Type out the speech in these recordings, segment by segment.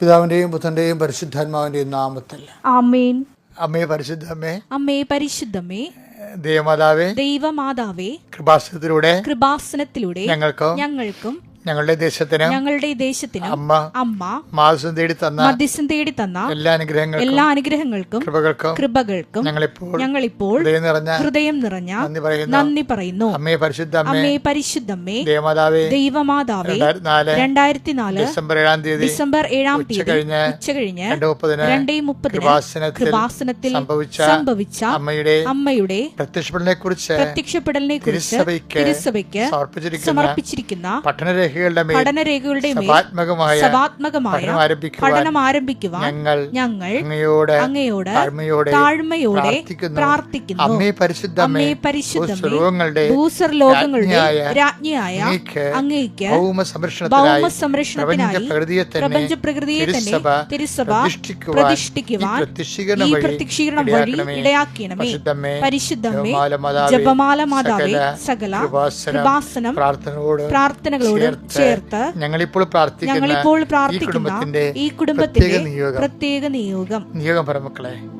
പിതാവിന്റെയും പുത്രന്റെയും പരിശുദ്ധാത്മാവിന്റെയും നാമത്തിൽ. ആമേൻ. അമ്മേ പരിശുദ്ധമേ. അമ്മേ അമ്മേ പരിശുദ്ധമേ. ദൈവമാതാവേ ദൈവമാതാവേ കൃപാസനത്തിലൂടെ കൃപാസനത്തിലൂടെ ഞങ്ങൾക്കും ഞങ്ങൾക്കും ഞങ്ങളുടെ ദേശത്തിന് ഞങ്ങളുടെ ദേശത്തിന് അമ്മ അമ്മ മാധ്യസം തേടി തന്ന മധ്യസ്ഥം തേടി തന്ന എല്ലാ അനുഗ്രഹങ്ങൾക്കും എല്ലാ അനുഗ്രഹങ്ങൾക്കും കൃപകൾക്കും കൃപകൾക്കും ഞങ്ങളിപ്പോൾ ഞങ്ങളിപ്പോൾ ഹൃദയം നിറഞ്ഞ ഹൃദയം നിറഞ്ഞ നന്ദി പറയുന്നു. നന്ദി പറയുന്നു. അമ്മേ പരിശുദ്ധ അമ്മേ പരിശുദ്ധമ്മേ ദേവമാതാവേ ദൈവമാതാവേ രണ്ടായിരത്തി നാല് ഡിസംബർ ഏഴാം തീയതി ഡിസംബർ ഏഴാം തീയതി കഴിഞ്ഞ് ഉച്ചകഴിഞ്ഞ് രണ്ട് മുപ്പതിന് രണ്ടേ മുപ്പതിന് കൃപാസനത്തിൽ സംഭവിച്ച സംഭവിച്ച അമ്മയുടെ അമ്മയുടെ പ്രത്യക്ഷപ്പെടലിനെ കുറിച്ച് പ്രത്യക്ഷപ്പെടലിനെ കുറിച്ച് തിരുസഭയ്ക്ക് സമർപ്പിച്ചിരിക്കുന്ന സമർപ്പിച്ചിരിക്കുന്ന പഠനരേഖകളുടെ മേൽ പഠനരേഖകളുടെ പഠനം ആരംഭിക്കുവാൻ ഞങ്ങൾ ഞങ്ങൾ അങ്ങയോട് അങ്ങയോട് താഴ്മയോടെ താഴ്മയോടെ പ്രാർത്ഥിക്കുന്നു. അമ്മേ പരിശുദ്ധ അമ്മേ പരിശുദ്ധമേ ഭൂസ്വലോകങ്ങളുടെ ഭൂസർ ലോകങ്ങളുടെ രാജ്ഞിയായ അങ്ങേക്ക് അങ്ങയ്ക്ക് ഭൗമ സംരക്ഷണത്തിനായി സംരക്ഷണത്തിനായി പ്രപഞ്ച പ്രകൃതിയെ തന്നെ തിരുസഭ പ്രതിഷ്ഠിക്കുവാൻ ഈ പ്രത്യക്ഷീകരണം വഴി ഇടയാക്കണമേ. പരിശുദ്ധമ്മേ ജപമാല മാതാവേ, സകല കൃപാസനം, കൃപാസനം പ്രാർത്ഥനകളോട് ചേർത്ത് ഞങ്ങളിപ്പോൾ ഞങ്ങളിപ്പോൾ ഈ പ്രാർത്ഥിക്കുന്ന കുടുംബത്തിന്റെ ഈ കുടുംബത്തിന്റെ പ്രത്യേക നിയോഗം. പ്രത്യേക നിയോഗം. നിയോഗം പരമക്കളെ.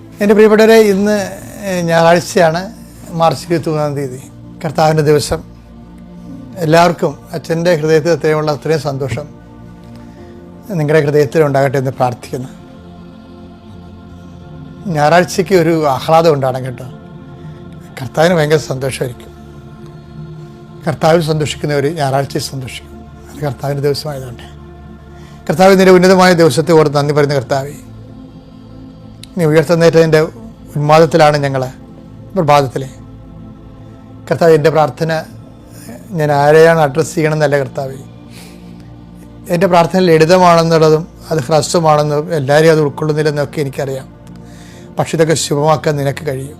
എന്റെ പ്രിയപ്പെട്ടവരെ ഇന്ന് ഞായറാഴ്ചയാണ് മാർച്ച് ഇരുപത്തി മൂന്നാം തീയതി. കർത്താവിന്റെ ദിവസം. എല്ലാവർക്കും അച്ഛന്റെ ഹൃദയത്തിൽ അത്രയുമുള്ള അത്രയും സന്തോഷം നിങ്ങളുടെ ഹൃദയത്തിൽ ഉണ്ടാകട്ടെ എന്ന് പ്രാർത്ഥിക്കുന്നു. ഞായറാഴ്ചയ്ക്ക് ഒരു ആഹ്ലാദം ഉണ്ടാകണം കേട്ടോ. കർത്താവിന് ഭയങ്കര സന്തോഷമായിരിക്കും. കർത്താവിൽ സന്തോഷിക്കുന്നവർ ഞായറാഴ്ചയിൽ സന്തോഷിക്കും. അത് കർത്താവിന്റെ ദിവസമായതുകൊണ്ട്. കർത്താവ് നിന്റെ ഉന്നതമായ ദിവസത്തെ ഓർത്ത് നന്ദി പറയുന്ന കർത്താവേ. നീ ഉയർത്തുന്നേറ്റതിന്റെ ഉന്മാദത്തിലാണ് ഞങ്ങൾ പ്രഭാതത്തിൽ കർത്താവ് എന്റെ പ്രാർത്ഥന ഞാൻ ആരെയാണ് അഡ്രസ്സ് ചെയ്യണമെന്നല്ല കർത്താവ്. എന്റെ പ്രാർത്ഥന ലളിതമാണെന്നുള്ളതും അത് ഹ്രസ്വമാണെന്നും എല്ലാവരും അത് ഉൾക്കൊള്ളുന്നില്ലെന്നൊക്കെ എനിക്കറിയാം. പക്ഷെ ഇതൊക്കെ ശുഭമാക്കാൻ നിനക്ക് കഴിയും.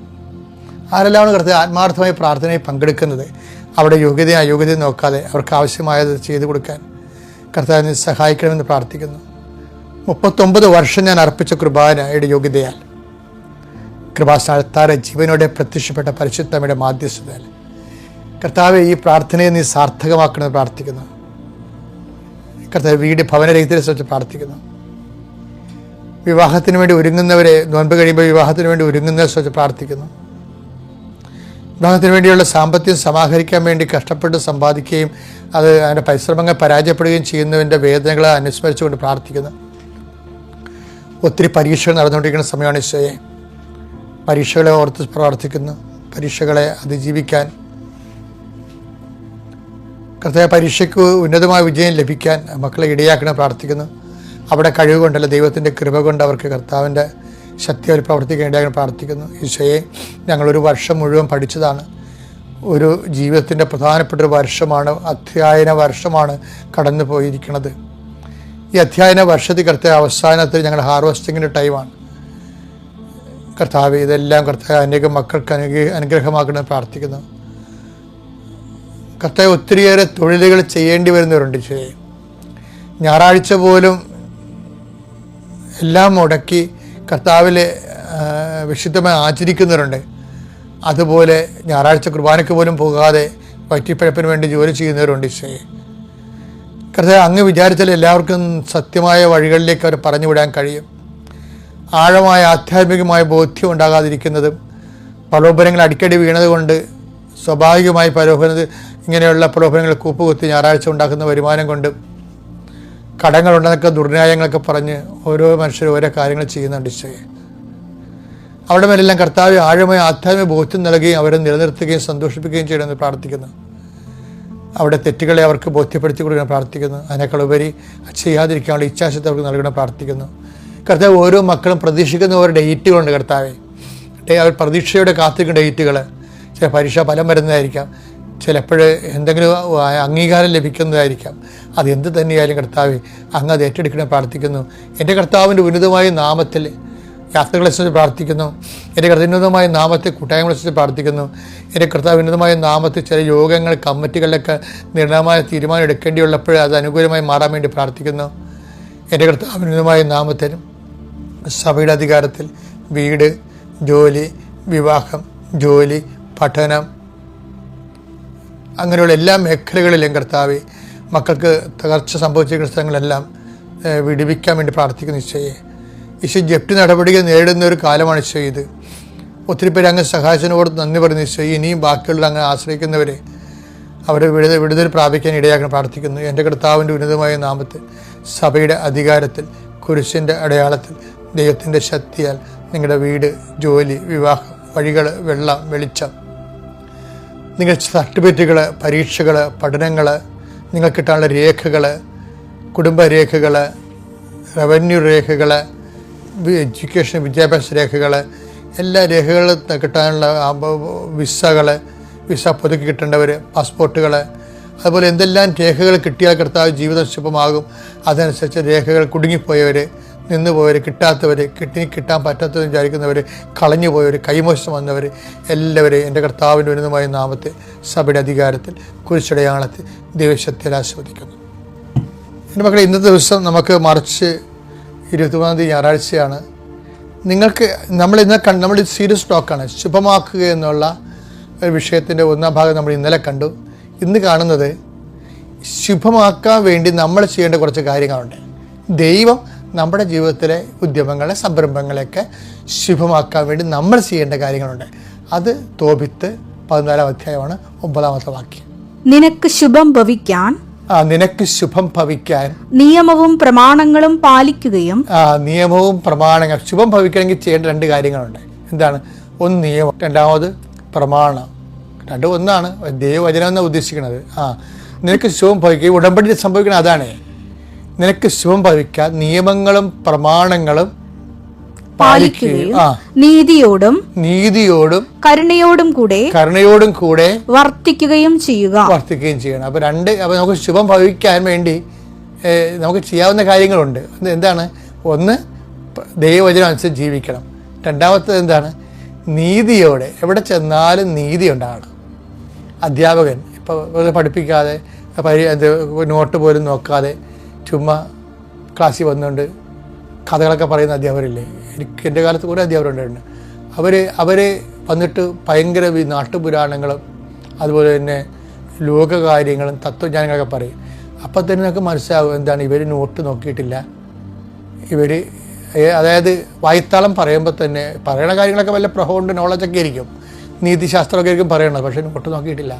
ആരെല്ലാമാണ് കർത്താവ് ആത്മാർത്ഥമായി പ്രാർത്ഥനയിൽ പങ്കെടുക്കുന്നത്? അവിടെ യോഗ്യതയും അയോഗ്യതയും നോക്കാതെ അവർക്ക് ആവശ്യമായത് ചെയ്തു കൊടുക്കാൻ കർത്താവിനെ സഹായിക്കണമെന്ന് പ്രാർത്ഥിക്കുന്നു. മുപ്പത്തൊമ്പത് വർഷം ഞാൻ അർപ്പിച്ച കൃപാനയുടെ യോഗ്യതയാൽ കൃപാസ്ഥാനത്താറെ ജീവനോടെ പ്രത്യക്ഷപ്പെട്ട പരിശുദ്ധമയുടെ മാധ്യസ്ഥതയാൽ കർത്താവ് ഈ പ്രാർത്ഥനയെ നീ സാർത്ഥകമാക്കണമെന്ന് പ്രാർത്ഥിക്കുന്നു. കർത്താവ് വീട് ഭവനരഹിതരെ സംബന്ധിച്ച് പ്രാർത്ഥിക്കുന്നു. വിവാഹത്തിന് വേണ്ടി ഒരുങ്ങുന്നവരെ നോൻപ് കഴിയുമ്പോൾ വിവാഹത്തിന് വേണ്ടി ഒരുങ്ങുന്നവരെ സംബന്ധിച്ച് പ്രാർത്ഥിക്കുന്നു. വിവാഹത്തിന് വേണ്ടിയുള്ള സാമ്പത്തികം സമാഹരിക്കാൻ വേണ്ടി കഷ്ടപ്പെട്ട് സമ്പാദിക്കുകയും അത് അതിന്റെ പരിശ്രമങ്ങൾ പരാജയപ്പെടുകയും ചെയ്യുന്നതിന്റെ വേദനകളെ അനുസ്മരിച്ചുകൊണ്ട് പ്രാർത്ഥിക്കുന്നു. ഒത്തിരി പരീക്ഷകൾ നടന്നുകൊണ്ടിരിക്കുന്ന സമയമാണ് ഈശോയെ. പരീക്ഷകളെ ഓർത്ത് പ്രാർത്ഥിക്കുന്നു. പരീക്ഷകളെ അതിജീവിക്കാൻ. കൃത്യ പരീക്ഷയ്ക്ക് ഉന്നതമായ വിജയം ലഭിക്കാൻ മക്കളെ ഇടയാക്കണം പ്രാർത്ഥിക്കുന്നു. അവിടെ കഴിവ് കൊണ്ടല്ല ദൈവത്തിന്റെ കൃപ കൊണ്ട് അവർക്ക് കർത്താവിന്റെ ശക്തി അവർ പ്രവർത്തിക്കാൻ ഇടയാക്കണം പ്രാർത്ഥിക്കുന്നു. ഈശോയെ ഞങ്ങളൊരു വർഷം മുഴുവൻ പഠിച്ചതാണ്. ഒരു ജീവിതത്തിന്റെ പ്രധാനപ്പെട്ട ഒരു വർഷമാണ് അധ്യയന വർഷമാണ് കടന്നു പോയിരിക്കുന്നത് ഈ അധ്യായന വർഷത്തിൽ കർത്താവ് അവസാനത്തിൽ ഞങ്ങൾ ഹാർവസ്റ്റിങ്ങിന്റെ ടൈമാണ്. കർത്താവ് ഇതെല്ലാം കർത്താവ് അനേക മക്കൾക്ക് അനുഗ്രഹ അനുഗ്രഹമാക്കണമെന്ന് പ്രാർത്ഥിക്കുന്നു. കർത്താവ് ഒത്തിരിയേറെ തൊഴിലുകൾ ചെയ്യേണ്ടി വരുന്നവരുണ്ട് ചേ ഞായറാഴ്ച പോലും എല്ലാം മുടക്കി കർത്താവിലെ ആ, വിശുദ്ധമായി ആചരിക്കുന്നവരുണ്ട്. അതുപോലെ ഞായറാഴ്ച കുർബാനയ്ക്ക് പോലും പോകാതെ വയറ്റിപ്പഴപ്പിന് വേണ്ടി ജോലി ചെയ്യുന്നവരുണ്ട് ഈശോയെ കർത്താവ് അങ്ങ് വിചാരിച്ചാൽ എല്ലാവർക്കും സത്യമായ വഴികളിലേക്ക് അവർ പറഞ്ഞു വിടാൻ കഴിയും. ആഴമായ ആധ്യാത്മികമായ ബോധ്യം ഉണ്ടാകാതിരിക്കുന്നതും പ്രലോഭനങ്ങൾ അടിക്കടി വീണതുകൊണ്ട് സ്വാഭാവികമായി പ്രലോഭനത് ഇങ്ങനെയുള്ള പ്രലോഭനങ്ങൾ കൂപ്പുകുത്തി ഞായറാഴ്ച ഉണ്ടാക്കുന്ന വരുമാനം കൊണ്ട് കടങ്ങളുണ്ടെന്നൊക്കെ ദുർന്യായങ്ങളൊക്കെ പറഞ്ഞ് ഓരോ മനുഷ്യരും ഓരോ കാര്യങ്ങൾ ചെയ്യുന്നുണ്ട് ഈശോയെ. അവിടെ മേലെല്ലാം കർത്താവ് ആഴമായ ആധ്യാത്മിക ബോധ്യം നൽകുകയും അവരെ നിലനിർത്തുകയും സന്തോഷിപ്പിക്കുകയും ചെയ്യണമെന്ന് പ്രാർത്ഥിക്കുന്നു. അവിടെ തെറ്റുകളെ അവർക്ക് ബോധ്യപ്പെടുത്തി കൊടുക്കാൻ പ്രാർത്ഥിക്കുന്നു. അതിനേക്കാൾ ഉപരി ചെയ്യാതിരിക്കാനുള്ള ഇച്ഛാശക്തി അവർക്ക് നൽകണം പ്രാർത്ഥിക്കുന്നു. കർത്താവ് ഓരോ മക്കളും പ്രതീക്ഷിക്കുന്ന ഓരോ ഡേറ്റുകളുണ്ട് കർത്താവെ. അവർ പ്രതീക്ഷയോടെ കാത്തിരിക്കുന്ന ഡേറ്റുകൾ. ചില പരീക്ഷ ഫലം വരുന്നതായിരിക്കാം. ചിലപ്പോൾ എന്തെങ്കിലും അംഗീകാരം ലഭിക്കുന്നതായിരിക്കാം. അത് എന്ത് തന്നെയായാലും കർത്താവെ അങ്ങ് അത് ഏറ്റെടുക്കണം പ്രാർത്ഥിക്കുന്നു. എന്റെ കർത്താവിന്റെ ഉന്നതമായ നാമത്തിൽ യാത്രകളെ സംബന്ധിച്ച് പ്രാർത്ഥിക്കുന്നു. എന്റെ കൃതജ്ഞതമായ നാമത്തെ കൂട്ടായ്മകളെ സംബന്ധിച്ച് പ്രാർത്ഥിക്കുന്നു. എന്റെ കർത്താവിനോദമായ നാമത്തിൽ ചില യോഗങ്ങൾ കമ്മിറ്റികളിലൊക്കെ നിർണയമായ തീരുമാനം എടുക്കേണ്ടിയുള്ളപ്പോൾ അത് അനുകൂലമായി മാറാൻ വേണ്ടി പ്രാർത്ഥിക്കുന്നു. എന്റെ കർത്താവിനോദമായ നാമത്തിൽ സഭയുടെ അധികാരത്തിൽ വീട് ജോലി വിവാഹം ജോലി പഠനം അങ്ങനെയുള്ള എല്ലാ മേഖലകളിലും കർത്താവ് മക്കൾക്ക് തകർച്ച സംഭവിച്ച സ്ഥലങ്ങളെല്ലാം വിടുവിക്കാൻ വേണ്ടി പ്രാർത്ഥിക്കുന്നു ഈശോയെ. ഈശോ ജപ്തി നടപടികൾ നേരിടുന്ന ഒരു കാലമാണ് ഈശോ ഇത്. ഒത്തിരി പേര് അങ്ങ് സഹായിച്ചതിനോട് നന്ദി പറഞ്ഞു ഈശോ ഇനിയും ബാക്കിയുള്ള അങ്ങ് ആശ്രയിക്കുന്നവരെ അവരെ വിടുതൽ വിടുതൽ പ്രാപിക്കാൻ ഇടയാക്കാൻ പ്രാർത്ഥിക്കുന്നു. എന്റെ കർത്താവിന്റെ ഉന്നതമായ നാമത്തിൽ സഭയുടെ അധികാരത്തിൽ കുരിശിന്റെ അടയാളത്തിൽ ദൈവത്തിന്റെ ശക്തിയാൽ നിങ്ങളുടെ വീട് ജോലി വിവാഹം വഴികൾ വെള്ളം വെളിച്ചം നിങ്ങൾ സർട്ടിഫിക്കറ്റുകൾ പരീക്ഷകൾ പഠനങ്ങൾ നിങ്ങൾക്ക് കിട്ടാനുള്ള രേഖകൾ കുടുംബരേഖകൾ റവന്യൂ രേഖകൾ എഡ്യൂക്കേഷൻ വിദ്യാഭ്യാസ രേഖകൾ എല്ലാ രേഖകളും കിട്ടാനുള്ള വിസകൾ വിസ പുതുക്കി കിട്ടേണ്ടവർ പാസ്പോർട്ടുകൾ അതുപോലെ എന്തെല്ലാം രേഖകൾ കിട്ടിയാൽ കർത്താവ് ജീവിതം ശുഭമാകും അതനുസരിച്ച് രേഖകൾ കുടുങ്ങിപ്പോയവർ നിന്നുപോയവർ കിട്ടാത്തവർ കിട്ടി കിട്ടാൻ പറ്റാത്തത് വിചാരിക്കുന്നവർ കളഞ്ഞു പോയവർ കൈമോശം വന്നവർ എല്ലാവരെയും എന്റെ കർത്താവിന്റെ ഉന്നതമായ നാമത്തെ സഭയുടെ അധികാരത്തിൽ കുരിശടയാളത്തിൽ ദേവശത്തിൽ ആസ്വദിക്കുന്നു എന്റെ മക്കളെ ഇന്നത്തെ ദിവസം നമുക്ക് മറിച്ച് ഇരുപത്തിമൂന്നാം തീയതി ഞായറാഴ്ചയാണ്. നിങ്ങൾക്ക് നമ്മൾ ഇന്ന് കണ്ട് നമ്മൾ സീരിയസ് ടോക്കാണ്. ശുഭമാക്കുക എന്നുള്ള ഒരു വിഷയത്തിന്റെ ഒന്നാം ഭാഗം നമ്മൾ ഇന്നലെ കണ്ടു. ഇന്ന് കാണുന്നത് ശുഭമാക്കാൻ വേണ്ടി നമ്മൾ ചെയ്യേണ്ട കുറച്ച് കാര്യങ്ങളുണ്ട്. ദൈവം നമ്മുടെ ജീവിതത്തിലെ ഉദ്യമങ്ങളെ സംരംഭങ്ങളെയൊക്കെ ശുഭമാക്കാൻ വേണ്ടി നമ്മൾ ചെയ്യേണ്ട കാര്യങ്ങളുണ്ട്. അത് തോപിത്ത് പതിനാലാം അധ്യായമാണ് ഒമ്പതാമത്തെ വാക്യം. നിനക്ക് ശുഭം ഭവിക്കാൻ നിനക്ക് ശുഭം ഭവിക്കാൻ. നിയമവും പ്രമാണങ്ങളും പാലിക്കുകയും ആ, നിയമവും പ്രമാണങ്ങൾ ശുഭം ഭവിക്കണമെങ്കിൽ ചെയ്യേണ്ട രണ്ട് കാര്യങ്ങളുണ്ട്. എന്താണ്? ഒന്ന് നിയമം രണ്ടാമത് പ്രമാണം. രണ്ടും ഒന്നാണ് ദൈവവചനം എന്നാണ് ഉദ്ദേശിക്കുന്നത്. ആ നിനക്ക് ശുഭം ഭവിക്കുക ഉടമ്പടി സംഭവിക്കണം അതാണ്. നിനക്ക് ശുഭം ഭവിക്കാൻ നിയമങ്ങളും പ്രമാണങ്ങളും പാലിക്കുകയും നീതിയോടും നീതിയോടും കരുണയോടും കൂടെ കരുണയോടും കൂടെ വർത്തിക്കുകയും ചെയ്യുക. വർത്തിക്കുകയും ചെയ്യണം. അപ്പൊ രണ്ട് അപ്പൊ നമുക്ക് ശുഭം ഭവിക്കാൻ വേണ്ടി നമുക്ക് ചെയ്യാവുന്ന കാര്യങ്ങളുണ്ട്. എന്താണ്? ഒന്ന് ദൈവവചനം അനുസരിച്ച് ജീവിക്കണം. രണ്ടാമത്തത് എന്താണ്? നീതിയോടെ എവിടെ ചെന്നാലും നീതി ഉണ്ടാകണം. അധ്യാപകൻ ഇപ്പോൾ പഠിപ്പിക്കാതെ പരി നോട്ട് പോലും നോക്കാതെ ചുമ്മാ ക്ലാസ്സിൽ വന്നുകൊണ്ട് കഥകളൊക്കെ പറയുന്ന അധ്യാപകരില്ലേ? എനിക്ക് എന്റെ കാലത്ത് കുറേ അധ്യാപകരുണ്ടായിരുന്നു. അവർ അവർ വന്നിട്ട് ഭയങ്കര ഈ നാട്ടുപുരാണങ്ങളും അതുപോലെ തന്നെ ലോകകാര്യങ്ങളും തത്വജ്ഞാനങ്ങളൊക്കെ പറയും. അപ്പം തന്നെ നമുക്ക് മനസ്സിലാവും എന്താണ് ഇവർ നോട്ട് നോക്കിയിട്ടില്ല. ഇവർ അതായത് വായത്താളം പറയുമ്പോൾ തന്നെ പറയുന്ന കാര്യങ്ങളൊക്കെ വല്ല പ്രഹോണ്ട് നോളജൊക്കെ ആയിരിക്കും. നീതിശാസ്ത്രമൊക്കെ ആയിരിക്കും പറയണത് പക്ഷേ നോട്ട് നോക്കിയിട്ടില്ല.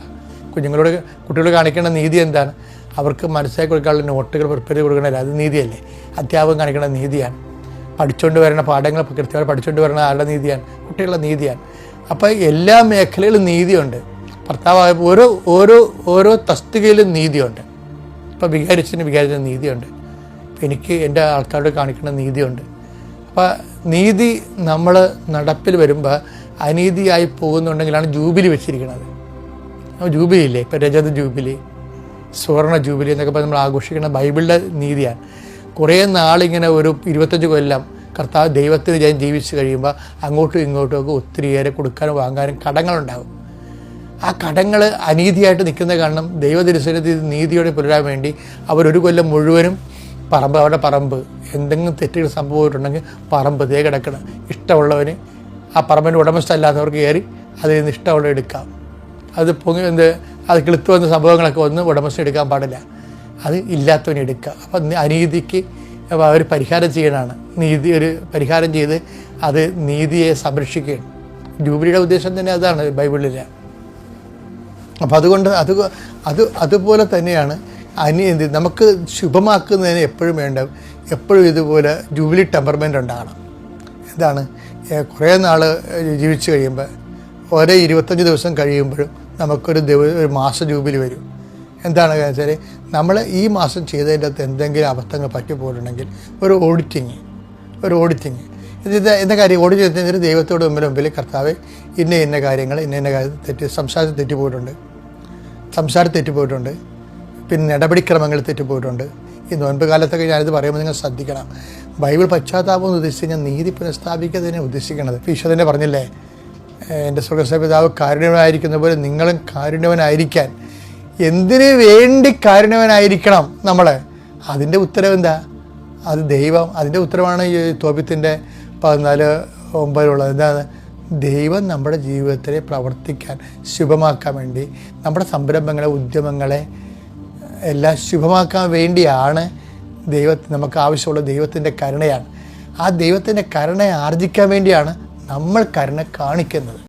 കുഞ്ഞുങ്ങളോട് കുട്ടികളോട് കാണിക്കേണ്ട നീതി എന്താണ്? അവർക്ക് മനസ്സിലാക്കി കൊടുക്കാനുള്ള നോട്ടുകൾ പ്രിപ്പയർ ചെയ്ത് കൊടുക്കണമല്ല അത് നീതിയല്ലേ അധ്യാപകം കാണിക്കുന്ന നീതിയാണ്. പഠിച്ചുകൊണ്ട് വരുന്ന പാഠങ്ങൾ കൃത്യമായി പഠിച്ചുകൊണ്ട് വരുന്ന ആളുടെ നീതിയാണ്. കുട്ടികളുടെ നീതിയാണ്. അപ്പോൾ എല്ലാ മേഖലയിലും നീതിയുണ്ട്. ഭർത്താവായ ഓരോ ഓരോ ഓരോ തസ്തികയിലും നീതിയുണ്ട്. ഇപ്പോൾ വികാരിച്ചതിന് വികാരിച്ചതിന് നീതിയുണ്ട്. എനിക്ക് എന്റെ ആൾക്കാരോട് കാണിക്കുന്ന നീതിയുണ്ട്. അപ്പോൾ നീതി നമ്മൾ നടപ്പിൽ വരുമ്പോൾ അനീതിയായി പോകുന്നുണ്ടെങ്കിലാണ് ജൂബിലി വെച്ചിരിക്കുന്നത്. ജൂബിലി ഇല്ലേ? ഇപ്പോൾ രജത ജൂബിലി. സുവർണ ജൂബിലി എന്നൊക്കെ പറഞ്ഞ് നമ്മൾ ആഘോഷിക്കുന്ന ബൈബിളിന്റെ നീതിയാണ്. കുറേ നാളിങ്ങനെ ഒരു ഇരുപത്തഞ്ച് കൊല്ലം കർത്താവ് ദൈവത്തിന് ഞാൻ ജീവിച്ച് കഴിയുമ്പോൾ അങ്ങോട്ടും ഇങ്ങോട്ടും ഒക്കെ ഒത്തിരിയേറെ കൊടുക്കാനും വാങ്ങാനും കടങ്ങളുണ്ടാകും. ആ കടങ്ങൾ അനീതിയായിട്ട് നിൽക്കുന്ന കാരണം ദൈവദരിസനത്തിൽ നീതിയോടെ പുലരാൻ വേണ്ടി അവരൊരു കൊല്ലം മുഴുവനും പറമ്പ് അവരുടെ പറമ്പ് എന്തെങ്കിലും തെറ്റുകൾ സംഭവിച്ചിട്ടുണ്ടെങ്കിൽ പറമ്പ് തേ കിടക്കണം. ഇഷ്ടമുള്ളവന് ആ പറമ്പിന്റെ ഉടമസ്ഥ അല്ലാത്തവർക്ക് കയറി അതിൽ നിന്ന് ഇഷ്ടമുള്ള എടുക്കാം. അത് പൊങ്ങി എന്ത് അത് കിളുത്തു വന്ന സംഭവങ്ങളൊക്കെ ഒന്നും ഉടമസ്ഥ എടുക്കാൻ പാടില്ല. അത് ഇല്ലാത്തവന് എടുക്കുക. അപ്പം അനീതിക്ക് അവർ പരിഹാരം ചെയ്യണതാണ്. നീതി ഒരു പരിഹാരം ചെയ്ത് അത് നീതിയെ സംരക്ഷിക്കുകയാണ് ജൂബിലിയുടെ ഉദ്ദേശം തന്നെ അതാണ് ബൈബിളിൽ അപ്പം അതുകൊണ്ട് അത് അത് അതുപോലെ തന്നെയാണ് അനി നമുക്ക് ശുഭമാക്കുന്നതിന് എപ്പോഴും വേണ്ട എപ്പോഴും ഇതുപോലെ ജൂബിലി ടെമ്പർമെന്റ് ഉണ്ടാകണം. എന്താണ്? കുറേ നാൾ ജീവിച്ചു കഴിയുമ്പോൾ ഓരോ ഇരുപത്തഞ്ച് ദിവസം കഴിയുമ്പോഴും നമുക്കൊരു ദിവ ഒരു മാസ ജൂബിലി വരും. എന്താണ് വെച്ചാൽ നമ്മൾ ഈ മാസം ചെയ്തതിന്റെ അകത്ത് എന്തെങ്കിലും അബദ്ധങ്ങൾ പറ്റിപ്പോയിട്ടുണ്ടെങ്കിൽ ഒരു ഓഡിറ്റിങ് ഒരു ഓഡിറ്റിങ് ഇത് എന്ന കാര്യം ഓഡിറ്റ് ചെയ്തതിന് ദൈവത്തോട് മുമ്പിൽ മുമ്പിൽ കർത്താവ് ഇന്ന ഇന്ന കാര്യങ്ങൾ ഇന്ന ഇന്ന കാര്യം തെറ്റി സംസാരത്തിൽ തെറ്റിപ്പോയിട്ടുണ്ട്. സംസാരം തെറ്റിപ്പോയിട്ടുണ്ട്. പിന്നെ നടപടിക്രമങ്ങൾ തെറ്റിപ്പോയിട്ടുണ്ട്. ഈ നോൻപ് കാലത്തൊക്കെ ഞാനിത് പറയുമ്പോൾ നിങ്ങൾ ശ്രദ്ധിക്കണം. ബൈബിൾ പശ്ചാത്താപം എന്ന് ഉദ്ദേശിച്ച് കഴിഞ്ഞാൽ നീതി പുനഃസ്ഥാപിക്കുന്നതിനെ ഈശോ തന്നെ പറഞ്ഞില്ലേ? എന്റെ സ്വർഗസ്വ പിതാവ് കാരുണ്യവനായിരിക്കുന്ന പോലെ നിങ്ങളും കാരുണ്യവനായിരിക്കാൻ എന്തിനു വേണ്ടി കാരുണ്യവനായിരിക്കണം നമ്മൾ അതിന്റെ ഉത്തരവ് എന്താ അത് ദൈവം അതിന്റെ ഉത്തരവാണ് ഈ തോപ്യത്തിന്റെ പതിനാല് ഒമ്പതിലുള്ളത്. എന്താണ്? ദൈവം നമ്മുടെ ജീവിതത്തിലെ പ്രവർത്തിക്കാൻ ശുഭമാക്കാൻ വേണ്ടി നമ്മുടെ സംരംഭങ്ങളെ ഉദ്യമങ്ങളെ എല്ലാം ശുഭമാക്കാൻ വേണ്ടിയാണ് ദൈവ നമുക്ക് ആവശ്യമുള്ള ദൈവത്തിന്റെ കരുണയാണ്. ആ ദൈവത്തിന്റെ കരുണയെ ആർജിക്കാൻ വേണ്ടിയാണ് നമ്മൾ കരുണ കാണിക്കുന്നത്.